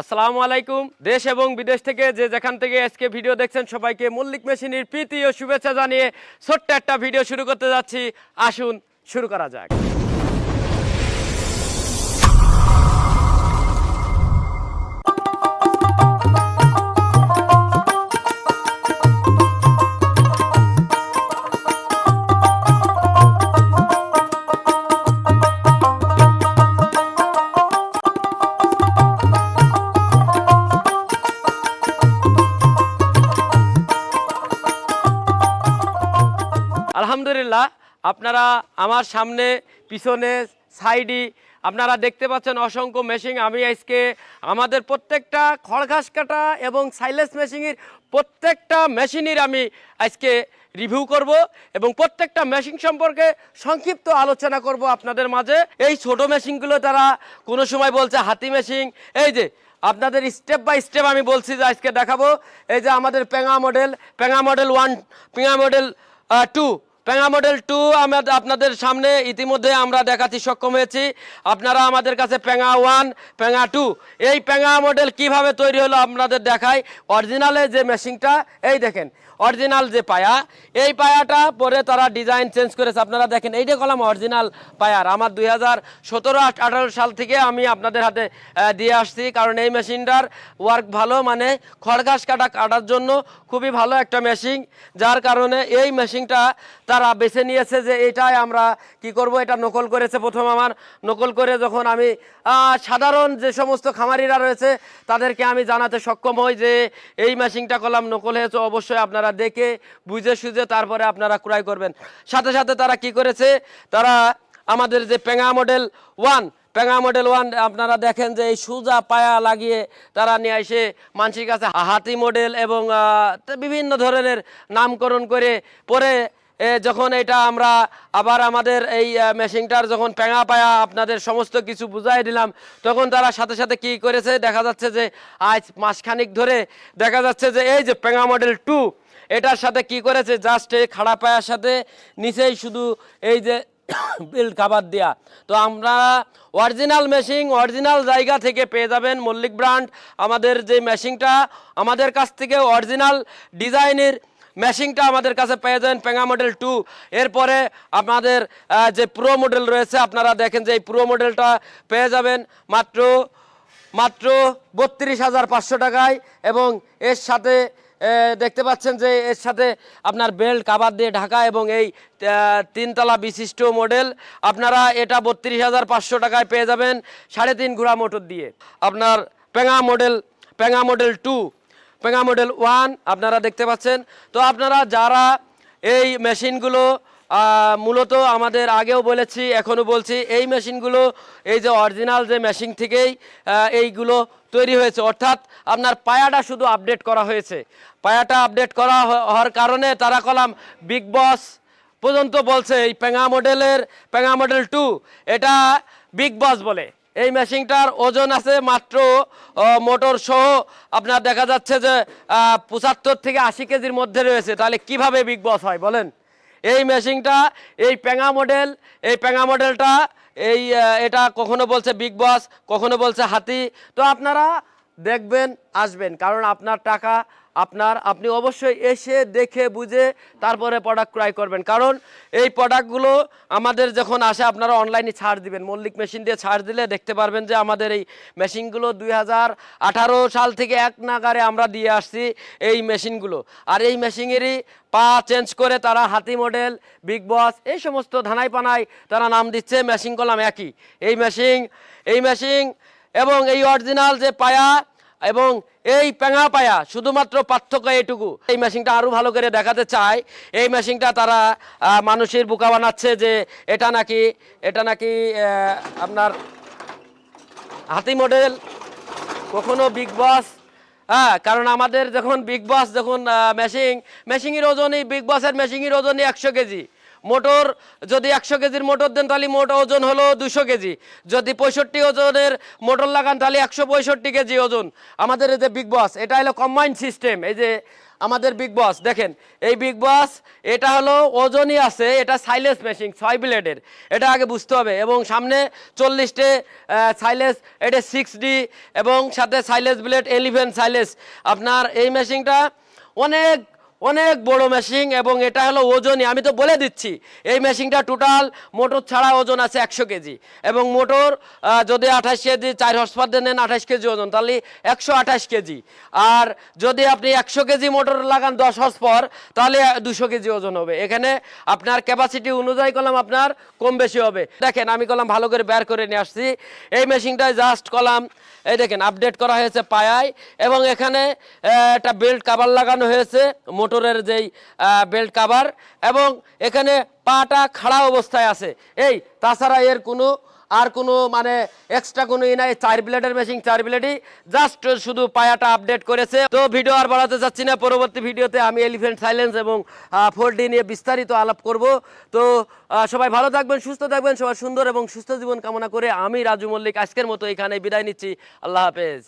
আসসালামু আলাইকুম। দেশ এবং বিদেশ থেকে যে যেখান থেকে আজকে ভিডিও দেখছেন, সবাইকে মল্লিক মেশিনের প্রীতি ও শুভেচ্ছা জানিয়ে ছোট্ট একটা ভিডিও শুরু করতে যাচ্ছি। আসুন, শুরু করা যাক। আলহামদুলিল্লাহ, আপনারা আমার সামনে, পিছনে, সাইডি, আপনারা দেখতে পাচ্ছেন অসংখ্য মেশিন আমি আজকে আমাদের প্রত্যেকটা খড়ঘাস কাটা এবং সাইলেস মেশিনের প্রত্যেকটা মেশিনের আমি আজকে রিভিউ করব এবং প্রত্যেকটা মেশিন সম্পর্কে সংক্ষিপ্ত আলোচনা করব আপনাদের মাঝে। এই ছোট মেশিনগুলো তারা কোনো সময় বলছে হাতি মেশিন এই যে, আপনাদের স্টেপ বাই স্টেপ আমি বলছি যে আজকে দেখাবো। এই যে আমাদের পেঙা মডেল পেঙা মডেল ওয়ান পেঙা মডেল টু পেঙা মডেল টু আমাদের আপনাদের সামনে ইতিমধ্যে আমরা দেখাতে সক্ষম হয়েছি। আপনারা আমাদের কাছে পেঙা ওয়ান পেঙা টু এই পেঙা মডেল কীভাবে তৈরি হলো আপনাদের দেখাই। অরিজিনালে যে মেশিনটা এই দেখেন অরিজিনাল যে পায়া, এই পায়াটা পরে তারা ডিজাইন চেঞ্জ করেছে। আপনারা দেখেন এইটা কলাম অরিজিনাল পায়ার, আমার দুই হাজার সতেরো আঠারো সাল থেকে আমি আপনাদের হাতে দিয়ে আসছি। কারণ এই মেশিনটার ওয়ার্ক ভালো মানে খড়ঘাস কাটা, কাটার জন্য খুবই ভালো একটা মেশিন যার কারণে এই মেশিনটা তারা বেছে নিয়েছে যে এটাই আমরা কি করব, এটা নকল করেছে প্রথম আমার। নকল করে যখন আমি সাধারণ যে সমস্ত খামারিরা রয়েছে, তাদেরকে আমি জানাতে সক্ষম হই যে এই মেশিনটা কলাম নকল হয়েছে, অবশ্যই আপনারা দেখে, বুঝে সুঝে তারপরে আপনারা ক্রয় করবেন। সাথে সাথে তারা কি করেছে, তারা আমাদের যে পেঙা মডেল ওয়ান, পেঙা মডেল ওয়ান আপনারা দেখেন যে এই সুজা পায়া লাগিয়ে তারা নিয়ে এসে মানুষের কাছে হাতি মডেল এবং বিভিন্ন ধরনের নামকরণ করে পরে যখন এটা আমরা আবার আমাদের এই মেশিনটার যখন পেঙা পায়া আপনাদের সমস্ত কিছু বুঝাই দিলাম, তখন তারা সাথে সাথে কি করেছে? দেখা যাচ্ছে যে আজ মাসখানিক ধরে দেখা যাচ্ছে যে এই যে পেঙা মডেল টু এটার সাথে কি করেছে? জাস্ট এই খাড়া পায়ার সাথে নিচেই শুধু এই যে বিল কাভার দেয়া। তো আমরা অরিজিনাল মেশিন অরিজিনাল জায়গা থেকে পেয়ে যাবেন মল্লিক ব্র্যান্ড আমাদের যে মেশিনটা আমাদের কাছ থেকে অরিজিনাল ডিজাইনের মেশিনটা আমাদের কাছে পেয়ে যাবেন পেঙ্গা মডেল টু। এরপরে আপনাদের যে প্রো মডেল রয়েছে, আপনারা দেখেন যে এই প্রো মডেলটা পেয়ে যাবেন মাত্র মাত্র বত্রিশ হাজার পাঁচশো টাকায়। এবং এর সাথে দেখতে পাচ্ছেন যে এর সাথে আপনার বেল্ট কাভার দিয়ে ঢাকা এবং এই তিনতলা বিশিষ্ট মডেল। আপনারা এটা বত্রিশ হাজার পাঁচশো টাকায় পেয়ে যাবেন সাড়ে তিন ঘোড়া মোটর দিয়ে। আপনার পেঙা মডেল পেঙা মডেল টু পেঙা মডেল ওয়ান আপনারা দেখতে পাচ্ছেন। তো আপনারা যারা এই মেশিনগুলো মূলত আমাদের আগেও বলেছি, এখনও বলছি, এই মেশিনগুলো, এই যে অরিজিনাল যে মেশিন থেকেই এইগুলো তৈরি হয়েছে। অর্থাৎ আপনার পায়াটা শুধু আপডেট করা হয়েছে। পায়াটা আপডেট করা হওয়ার কারণে তারা কলাম বিগ বস পর্যন্ত বলছে এই পেঙা মডেলের পেঙা মডেল টু এটা বিগ বস বলে। এই মেশিনটার ওজন আছে মাত্র মোটর সহ আপনার দেখা যাচ্ছে যে পঁচাত্তর থেকে আশি কেজির মধ্যে রয়েছে। তাহলে কীভাবে বিগ বস হয় বলেন? এই মেশিনটা, এই প্যাঙা মডেল এই প্যাঙা মডেলটা এই এটা কখনো বলছে বিগ বস কখনো বলছে হাতি। তো আপনারা দেখবেন, আসবেন। কারণ আপনার টাকা আপনার, আপনি অবশ্যই এসে দেখে বুঝে তারপরে প্রোডাক্ট ক্রয় করবেন। কারণ এই প্রোডাক্টগুলো আমাদের যখন আসে, আপনারা অনলাইনে ছাড় দিবেন। মল্লিক মেশিন দিয়ে ছাড় দিলে দেখতে পারবেন যে আমাদের এই মেশিনগুলো দুই হাজার আঠারো সাল থেকে এক নাগারে আমরা দিয়ে আসছি এই মেশিনগুলো আর এই মেশিনেরই পা চেঞ্জ করে তারা হাতি মডেল বিগ বস এই সমস্ত ধানাই পানাই তারা নাম দিচ্ছে। মেশিন কলাম একই। এই মেশিন এই মেশিন এবং এই অরিজিনাল যে পায়া এবং এই পেঙা পায়া, শুধুমাত্র পার্থক্য এইটুকু। এই মেশিনটা আরও ভালো করে দেখাতে চাই। এই মেশিনটা তারা মানুষের বোকা বানাচ্ছে যে এটা নাকি এটা নাকি আপনার হাতি মডেল কখনো বিগ বস হ্যাঁ কারণ আমাদের যখন বিগ বস যখন মেশিন মেশিনের ওজনই বিগ বসের মেশিনের ওজনই একশো কেজি। মোটর যদি একশো কেজির মোটর দেন তাহলে মোট ওজন হলো দুশো কেজি। যদি পঁয়ষট্টি ওজনের মোটর লাগান তাহলে একশো পঁয়ষট্টি কেজি ওজন। আমাদের এই যে বিগ বস এটা হলো কম্বাইন্ড সিস্টেম এই যে আমাদের বিগ বস দেখেন, এই বিগ বস এটা হলো ওজনই আছে, এটা সাইলেস মেশিন ছয় ব্লেডের এটা আগে বুঝতে হবে। এবং সামনে চল্লিশটে সাইলেস এটা সিক্স ডি এবং সাথে সাইলেস ব্লেড এলিভেন সাইলেস আপনার এই মেশিনটা অনেক অনেক বড় মেশিন এবং এটা হলো ওজনই, আমি তো বলে দিচ্ছি, এই মেশিনটা টোটাল মোটর ছাড়া ওজন আছে একশো কেজি এবং মোটর যদি আঠাশ কেজি, চার হর্স পার নেন আঠাশ কেজি ওজন, তাহলে একশো আঠাশ কেজি। আর যদি আপনি একশো কেজি মোটর লাগান দশ হর্স পর তাহলে দুশো কেজি ওজন হবে। এখানে আপনার ক্যাপাসিটি অনুযায়ী কলাম আপনার কম বেশি হবে। দেখেন, আমি কলাম ভালো করে বের করে নিয়ে আসছি। এই মেশিনটায় জাস্ট কলাম, এই দেখেন আপডেট করা হয়েছে পায়ায় এবং এখানে একটা বেল্ট কাভার লাগানো হয়েছে মোটরের যেই বেল্ট কাভার এবং এখানে পাটা খাড়া অবস্থায় আছে। এই, তাছাড়া এর কোনো, আর কোনো মানে এক্সট্রা কোনো ই নাই, চার ব্লেডের মেশিন চার ব্লেডই জাস্ট শুধু পায়াটা আপডেট করেছে। তো ভিডিও আর বাড়াতে চাচ্ছি না, পরবর্তী ভিডিওতে আমি এলিফেন্ট সাইলেন্স এবং ফোর ডি নিয়ে বিস্তারিত আলাপ করব। তো সবাই ভালো থাকবেন, সুস্থ থাকবেন সবাই সুন্দর এবং সুস্থ জীবন কামনা করে আমি রাজু মল্লিক আজকের মতো এখানে বিদায় নিচ্ছি। আল্লাহ হাফেজ।